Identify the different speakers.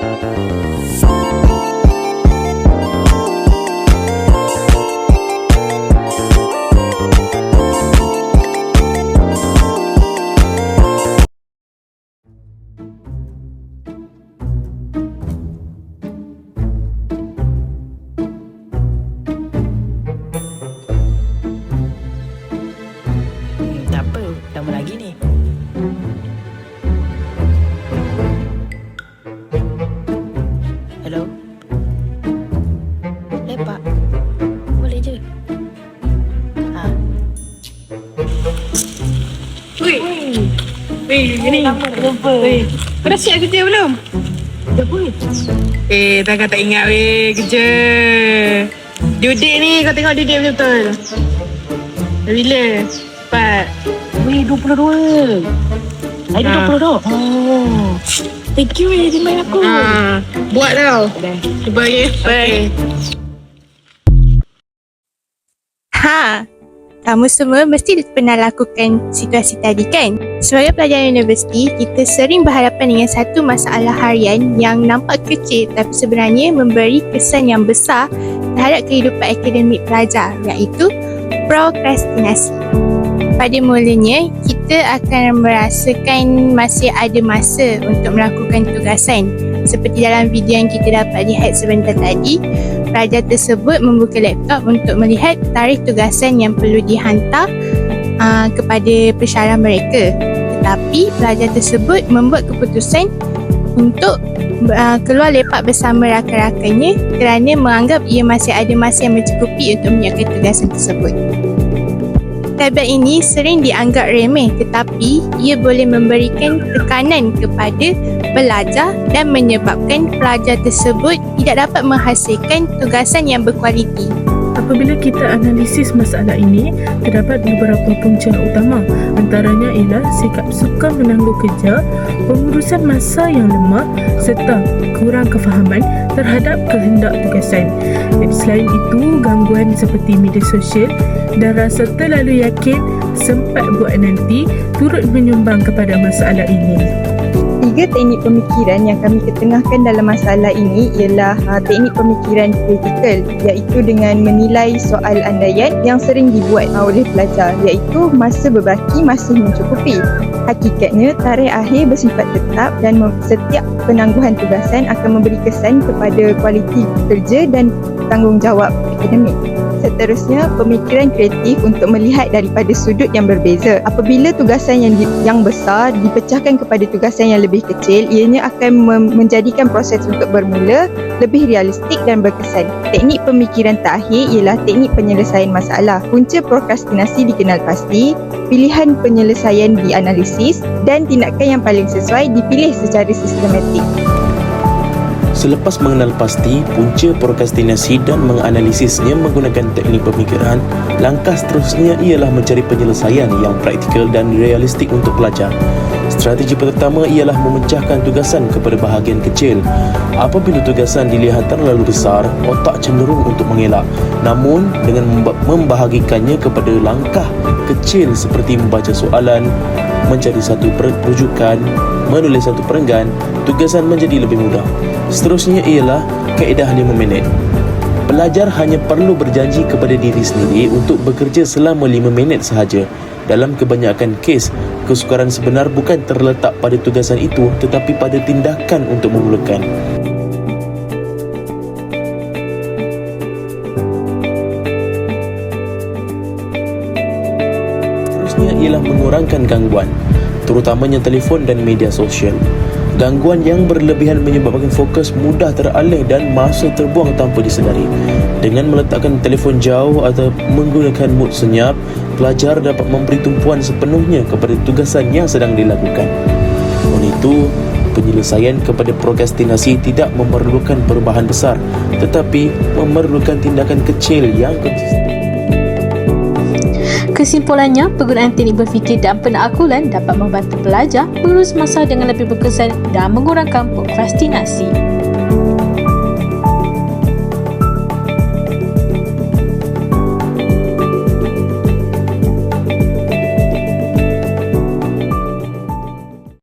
Speaker 1: Thank you.
Speaker 2: Weh, ni. Weh. Kau dah siap kerja belum? Dah pun. Eh, takkan tak ingat weh kerja. Due date ni kau tengok due date betul-betul. Dah bila? Cepat.
Speaker 1: Weh, 22. Hari
Speaker 2: Ha.
Speaker 1: 20 tu. Oh. Thank you weh, remind aku.
Speaker 2: Ha, buat tau.
Speaker 1: Dah.
Speaker 2: Cuba ya. Bye.
Speaker 3: Ha, kamu semua mesti pernah lakukan situasi tadi kan? Sebagai pelajar universiti, kita sering berhadapan dengan satu masalah harian yang nampak kecil tapi sebenarnya memberi kesan yang besar terhadap kehidupan akademik pelajar iaitu prokrastinasi. Pada mulanya, kita akan merasakan masih ada masa untuk melakukan tugasan. Seperti dalam video yang kita dapat lihat sebentar tadi, pelajar tersebut membuka laptop untuk melihat tarikh tugasan yang perlu dihantar uh, kepada pesara mereka. Tetapi pelajar tersebut membuat keputusan untuk uh, keluar lepak bersama rakan-rakannya kerana menganggap ia masih ada masa yang mencukupi untuk menyiapkan tugasan tersebut. Tabiat ini sering dianggap remeh tetapi ia boleh memberikan tekanan kepada pelajar dan menyebabkan pelajar tersebut tidak dapat menghasilkan tugasan yang berkualiti.
Speaker 4: Apabila kita analisis masalah ini, terdapat beberapa punca utama. Ialah sikap suka menangguh kerja, pengurusan masa yang lemah serta kurang kefahaman terhadap kehendak tugasan. Jadi selain itu, gangguan seperti media sosial dan rasa terlalu yakin sempat buat nanti turut menyumbang kepada masalah ini.
Speaker 5: Tiga teknik pemikiran yang kami ketengahkan dalam masalah ini ialah uh, teknik pemikiran kritikal iaitu dengan menilai soal andaian yang sering dibuat uh, oleh pelajar iaitu masa berbaki masih mencukupi. Hakikatnya tarikh akhir bersifat tetap dan setiap penangguhan tugasan akan memberi kesan kepada kualiti kerja dan tanggungjawab akademik. Seterusnya, pemikiran kreatif untuk melihat daripada sudut yang berbeza. Apabila tugasan yang di, yang besar dipecahkan kepada tugasan yang lebih kecil, ianya akan mem- menjadikan proses untuk bermula lebih realistik dan berkesan. Teknik pemikiran terakhir ialah teknik penyelesaian masalah. Punca prokrastinasi dikenal pasti, pilihan penyelesaian dianalisis dan tindakan yang paling sesuai dipilih secara sistematik.
Speaker 6: Selepas mengenal pasti punca prokrastinasi dan menganalisisnya menggunakan teknik pemikiran, langkah seterusnya ialah mencari penyelesaian yang praktikal dan realistik untuk pelajar. Strategi pertama ialah memecahkan tugasan kepada bahagian kecil. Apabila tugasan dilihat terlalu besar, otak cenderung untuk mengelak. Namun, dengan memba- membahagikannya kepada langkah kecil seperti membaca soalan, mencari satu per- rujukan, menulis satu perenggan, tugasan menjadi lebih mudah. Seterusnya ialah kaedah 5 minit. Pelajar hanya perlu berjanji kepada diri sendiri untuk bekerja selama 5 minit sahaja. Dalam kebanyakan kes, kesukaran sebenar bukan terletak pada tugasan itu tetapi pada tindakan untuk memulakan. Seterusnya ialah mengurangkan gangguan, terutamanya telefon dan media sosial. Gangguan yang berlebihan menyebabkan fokus mudah teralih dan masa terbuang tanpa disedari. Dengan meletakkan telefon jauh atau menggunakan mood senyap, pelajar dapat memberi tumpuan sepenuhnya kepada tugasan yang sedang dilakukan. Oleh itu, penyelesaian kepada prokrastinasi tidak memerlukan perubahan besar, tetapi memerlukan tindakan kecil yang konsisten.
Speaker 7: Kesimpulannya, penggunaan teknik berfikir dan penakalan dapat membantu pelajar mengurus masa dengan lebih berkesan dan mengurangkan prokrastinasi.